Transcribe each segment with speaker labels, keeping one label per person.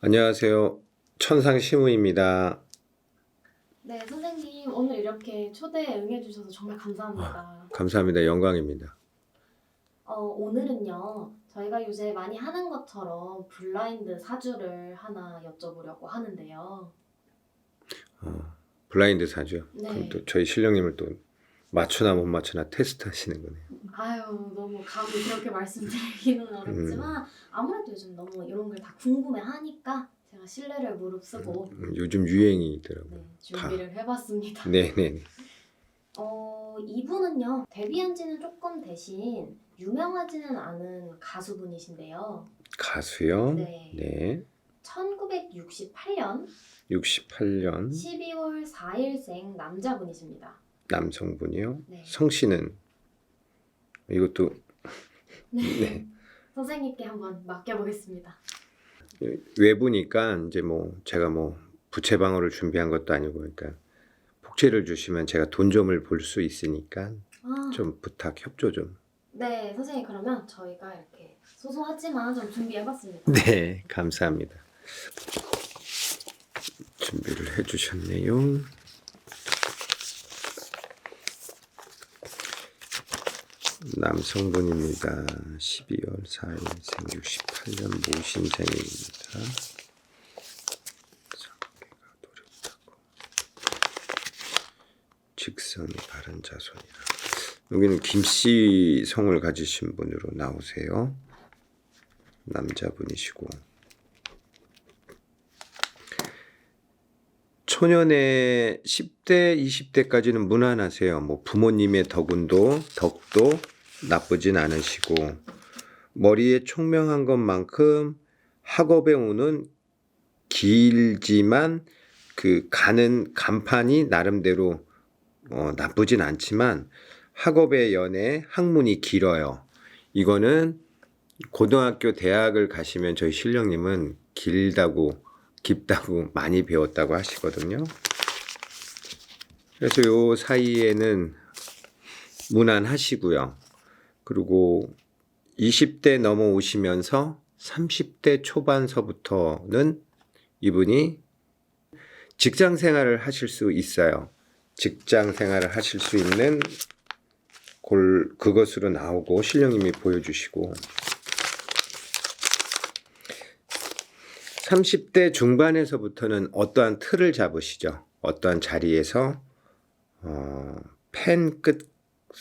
Speaker 1: 안녕하세요. 천상 시무입니다.
Speaker 2: 네, 선생님 오늘 이렇게 초대에 응해주셔서 정말 감사합니다.
Speaker 1: 감사합니다. 영광입니다.
Speaker 2: 어, 오늘은요, 저희가 요새 많이 하는 것처럼 블라인드 사주를 하나 여쭤보려고 하는데요.
Speaker 1: 어, 블라인드 사죠.
Speaker 2: 네.
Speaker 1: 그럼 또 저희 신령님을 또 맞추나 못 맞추나 테스트 하시는 거네요.
Speaker 2: 아유, 너무 감히 그렇게 말씀드리기는 어렵지만 아무래도 요즘 너무 이런 걸 다 궁금해 하니까 제가 신뢰를 무릅쓰고
Speaker 1: 음, 요즘 유행이더라고요.
Speaker 2: 네, 준비를 해봤습니다.
Speaker 1: 네네.
Speaker 2: 어, 이분은요, 데뷔한 지는 조금 대신 유명하지는 않은 가수분이신데요.
Speaker 1: 가수요.
Speaker 2: 네.
Speaker 1: 네.
Speaker 2: 1968년
Speaker 1: 68년
Speaker 2: 12월 4일생 남자분이십니다.
Speaker 1: 남성분이요.
Speaker 2: 네.
Speaker 1: 성씨는 이것도
Speaker 2: 네.
Speaker 1: 네.
Speaker 2: 선생님께 한번 맡겨보겠습니다.
Speaker 1: 외부니까 이제 뭐 제가 뭐 부채 방어를 준비한 것도 아니고 그러니까 복채를 주시면 제가 돈점을 볼 수 있으니까
Speaker 2: 아,
Speaker 1: 좀 부탁 협조 좀.
Speaker 2: 네, 선생님 그러면 저희가 이렇게 소소하지만 좀 준비해봤습니다.
Speaker 1: 네, 감사합니다. 준비를 해주셨네요. 남성분입니다. 12월 4일 생 68년 모신생입니다. 직성이 바른 자손이라. 여기는 김씨 성을 가지신 분으로 나오세요. 남자분이시고 초년의 10대, 20대까지는 무난하세요. 뭐 부모님의 덕운도 덕도 나쁘진 않으시고 머리에 총명한 것만큼 학업의 운은 길지만 그 가는 간판이 나름대로 어, 나쁘진 않지만 학업의 연에 학문이 길어요. 이거는 고등학교, 대학을 가시면 저희 신령님은 길다고 깊다고 많이 배웠다고 하시거든요. 그래서 요 사이에는 무난하시고요. 그리고 20대 넘어오시면서 30대 초반서부터는 이분이 직장 생활을 하실 수 있어요. 직장 생활을 하실 수 있는 골 그것으로 나오고 신령님이 보여주시고 30대 중반에서부터는 어떠한 틀을 잡으시죠. 어떠한 자리에서 어, 펜 끝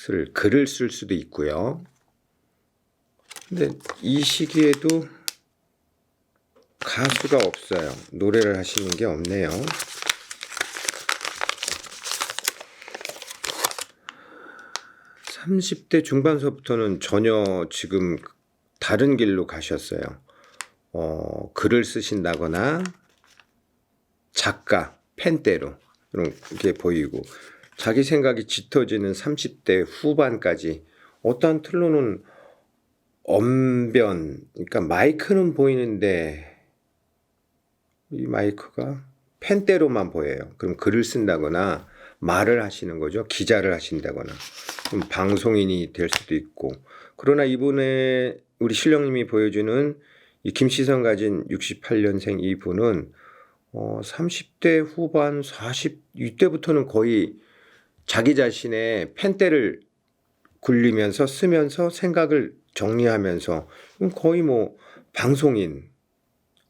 Speaker 1: 을 글을 쓸 수도 있고요. 근데 이 시기에도 가수가 없어요. 노래를 하시는 게 없네요. (30대) 중반서부터는 전혀 지금 다른 길로 가셨어요. 어, 글을 쓰신다거나 작가, 펜대로 이런 게 보이고 자기 생각이 짙어지는 30대 후반까지 어떠한 틀로는 언변, 그러니까 마이크는 보이는데 이 마이크가 펜대로만 보여요. 그럼 글을 쓴다거나 말을 하시는 거죠. 기자를 하신다거나 방송인이 될 수도 있고 그러나 이분의 우리 신령님이 보여주는 이 김시성 가진 68년생 이분은 어, 30대 후반 40 이때부터는 거의 자기 자신의 펜대를 굴리면서 쓰면서 생각을 정리하면서 거의 뭐 방송인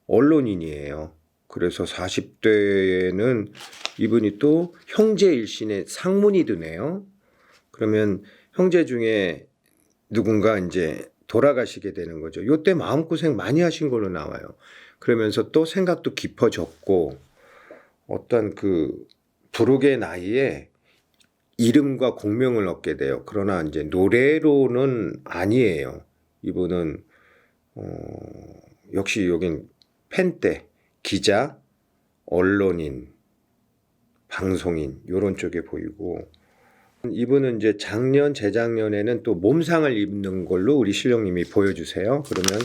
Speaker 1: 언론인이에요. 그래서 40대에는 이분이 또 형제 일신의 상문이 드네요. 그러면 형제 중에 누군가 이제 돌아가시게 되는 거죠. 요때 마음고생 많이 하신 걸로 나와요. 그러면서 또 생각도 깊어졌고 어떤 그 부록의 나이에 이름과 공명을 얻게 돼요. 그러나 이제 노래로는 아니에요. 이분은 어, 역시 여긴 펜대, 기자, 언론인, 방송인 요런 쪽에 보이고 이분은 이제 작년 재작년에는 또 몸상을 입는 걸로 우리 신령님이 보여주세요. 그러면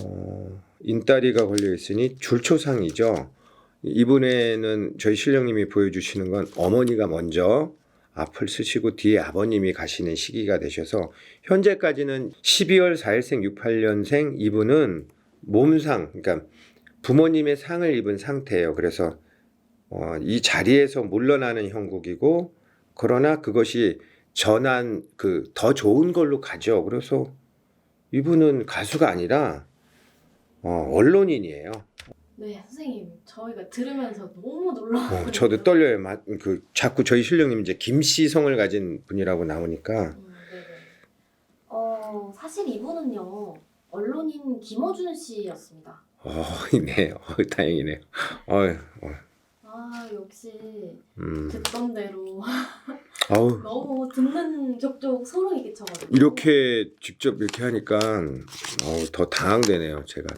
Speaker 1: 어, 인다리가 걸려 있으니 줄초상이죠. 이분에는 저희 신령님이 보여주시는 건 어머니가 먼저 앞을 쓰시고 뒤에 아버님이 가시는 시기가 되셔서 현재까지는 12월 4일생 68년생 이분은 몸상 그러니까 부모님의 상을 입은 상태예요. 그래서 어, 이 자리에서 물러나는 형국이고 그러나 그것이 전한 그더 좋은 걸로 가죠. 그래서 이분은 가수가 아니라 어, 언론인이에요.
Speaker 2: 네, 선생님 저희가 들으면서 너무 놀라워요.
Speaker 1: 어, 저도 떨려요. 마- 그 자꾸 저희 신령님 이제 김씨 성을 가진 분이라고 나오니까
Speaker 2: 음, 네네. 어, 사실 이분은요 언론인 김어준 씨였습니다.
Speaker 1: 어, 네, 어, 다행이네요. 어, 어,
Speaker 2: 아 역시
Speaker 1: 음,
Speaker 2: 듣던 대로
Speaker 1: 아우
Speaker 2: 듣는 족족 소름이 끼쳐가지고
Speaker 1: 이렇게 직접 이렇게 하니까 어우, 더 당황되네요. 제가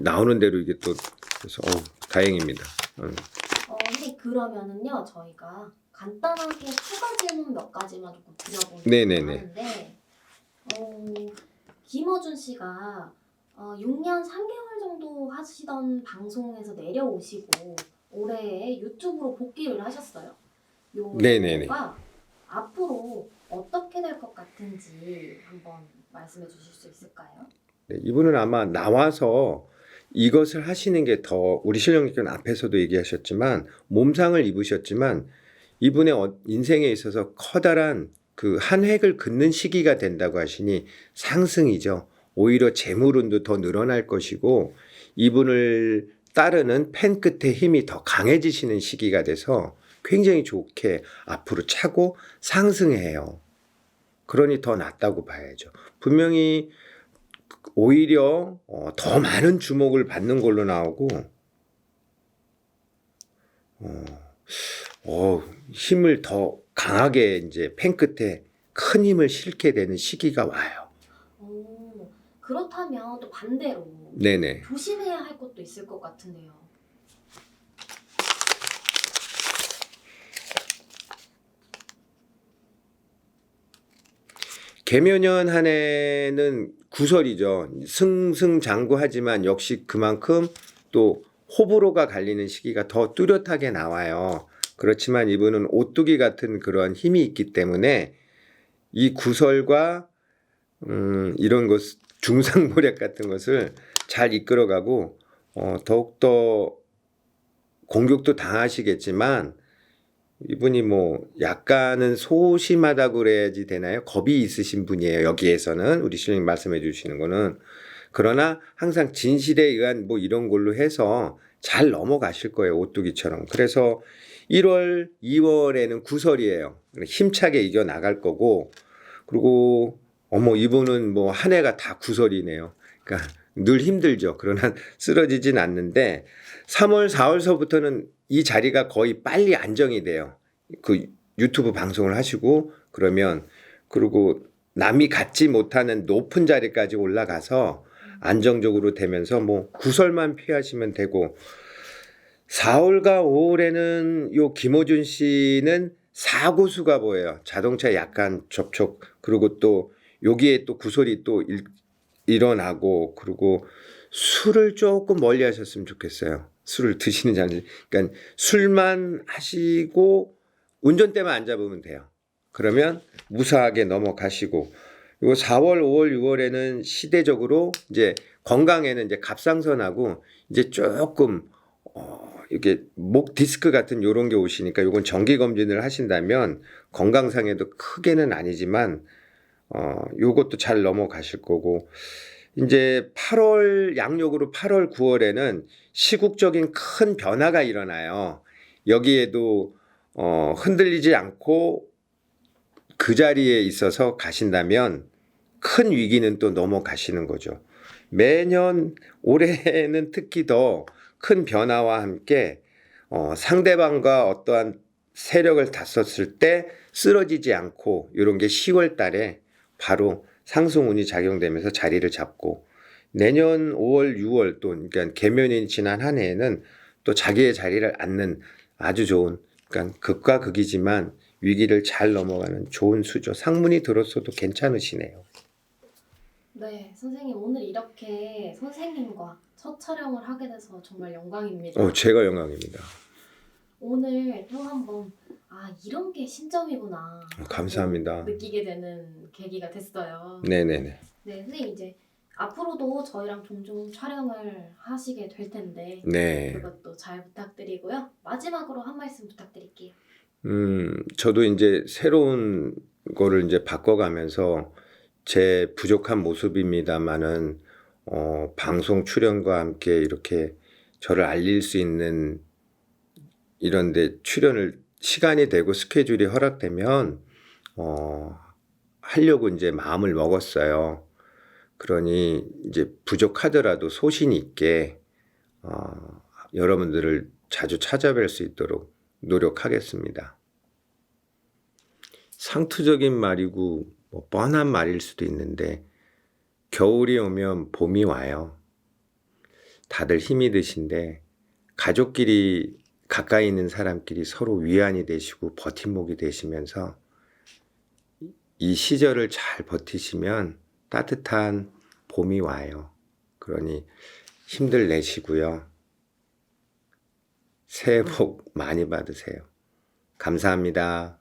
Speaker 1: 나오는 대로 이게 또 그래서 어우, 다행입니다. 음.
Speaker 2: 어, 선생님 그러면은요 저희가 간단하게 추가 질문 몇 가지만 조금 드려보려고
Speaker 1: 네네네.
Speaker 2: 하는데 어, 김어준 씨가 어, 6년 3개월 정도 하시던 방송에서 내려오시고 올해 유튜브로 복귀를 하셨어요. 요
Speaker 1: 네네네.
Speaker 2: 가 앞으로 어떻게 될 것 같은지 한번 말씀해 주실 수 있을까요?
Speaker 1: 네, 이분은 아마 나와서 이것을 하시는 게 더 우리 신령님께는 앞에서도 얘기하셨지만 몸상을 입으셨지만 이분의 어- 인생에 있어서 커다란 그 한 획을 긋는 시기가 된다고 하시니 상승이죠. 오히려 재물운도 더 늘어날 것이고 이분을 따르는 팬 끝에 힘이 더 강해지시는 시기가 돼서 굉장히 좋게 앞으로 차고 상승해요. 그러니 더 낫다고 봐야죠. 분명히 오히려 어, 더 많은 주목을 받는 걸로 나오고 어, 어, 힘을 더 강하게 이제 팬 끝에 큰 힘을 실게 되는 시기가 와요.
Speaker 2: 오, 그렇다면 또 반대로
Speaker 1: 네네.
Speaker 2: 조심해야 할 것도 있을 것 같은데요.
Speaker 1: 개묘년 한 해는 구설이죠. 승승장구하지만 역시 그만큼 또 호불호가 갈리는 시기가 더 뚜렷하게 나와요. 그렇지만 이분은 오뚜기 같은 그런 힘이 있기 때문에 이 구설과 음, 이런 것 중상모략 같은 것을 잘 이끌어가고 어, 더욱더 공격도 당하시겠지만 이분이 뭐 약간은 소심하다고 그래야지 되나요? 겁이 있으신 분이에요. 여기에서는 우리 신령님 말씀해 주시는 거는 그러나 항상 진실에 의한 뭐 이런 걸로 해서 잘 넘어가실 거예요. 오뚜기처럼. 그래서 1월, 2월에는 구설이에요. 힘차게 이겨 나갈 거고 그리고 어머 이분은 뭐 한 해가 다 구설이네요. 그러니까 늘 힘들죠. 그러나 쓰러지진 않는데 3월, 4월서부터는 이 자리가 거의 빨리 안정이 돼요. 그 유튜브 방송을 하시고 그러면 그리고 남이 갖지 못하는 높은 자리까지 올라가서 안정적으로 되면서 뭐 구설만 피하시면 되고 4월과 5월에는 요 김호준 씨는 사고수가 보여요. 자동차 약간 접촉 그리고 또 여기에 또 구설이 또 일, 일어나고 그리고 술을 조금 멀리 하셨으면 좋겠어요. 술을 드시는 자는 그러니까 술만 하시고 운전대만 안 잡으면 돼요. 그러면 무사하게 넘어가시고. 그리고 4월, 5월, 6월에는 시대적으로 이제 건강에는 이제 갑상선하고 이제 조금 어 이렇게 목 디스크 같은 요런 게 오시니까 요건 정기 검진을 하신다면 건강상에도 크게는 아니지만 어 요것도 잘 넘어가실 거고 이제 8월 양력으로 8월 9월에는 시국적인 큰 변화가 일어나요. 여기에도 어 흔들리지 않고 그 자리에 있어서 가신다면 큰 위기는 또 넘어가시는 거죠. 매년 올해는 특히 더 큰 변화와 함께 어, 상대방과 어떠한 세력을 다썼을 때 쓰러지지 않고 이런 게 10월 달에 바로 상승운이 작용되면서 자리를 잡고 내년 5월, 6월 또 그러니까 개면이 지난 한 해에는 또 자기의 자리를 앉는 아주 좋은 그러니까 극과 극이지만 위기를 잘 넘어가는 좋은 수죠. 상문이 들었어도 괜찮으시네요.
Speaker 2: 네, 선생님 오늘 이렇게 선생님과 첫 촬영을 하게 돼서 정말 영광입니다.
Speaker 1: 어, 제가 영광입니다.
Speaker 2: 오늘 또 한번 아 이런 게 신점이구나.
Speaker 1: 어, 감사합니다.
Speaker 2: 느끼게 되는 계기가 됐어요.
Speaker 1: 네네네.
Speaker 2: 네, 선생님 이제 앞으로도 저희랑 종종 촬영을 하시게 될 텐데
Speaker 1: 네.
Speaker 2: 그것도 잘 부탁드리고요. 마지막으로 한 말씀 부탁드릴게요.
Speaker 1: 음, 저도 이제 새로운 거를 이제 바꿔가면서 제 부족한 모습입니다만은 어, 방송 출연과 함께 이렇게 저를 알릴 수 있는 이런데 출연을 시간이 되고 스케줄이 허락되면 어, 하려고 이제 마음을 먹었어요. 그러니 이제 부족하더라도 소신 있게 어, 여러분들을 자주 찾아뵐 수 있도록 노력하겠습니다. 상투적인 말이고 뭐 뻔한 말일 수도 있는데 겨울이 오면 봄이 와요. 다들 힘이 드신데 가족끼리 가까이 있는 사람끼리 서로 위안이 되시고 버팀목이 되시면서 이 시절을 잘 버티시면 따뜻한 봄이 와요. 그러니 힘들 내시고요. 새해 복 많이 받으세요. 감사합니다.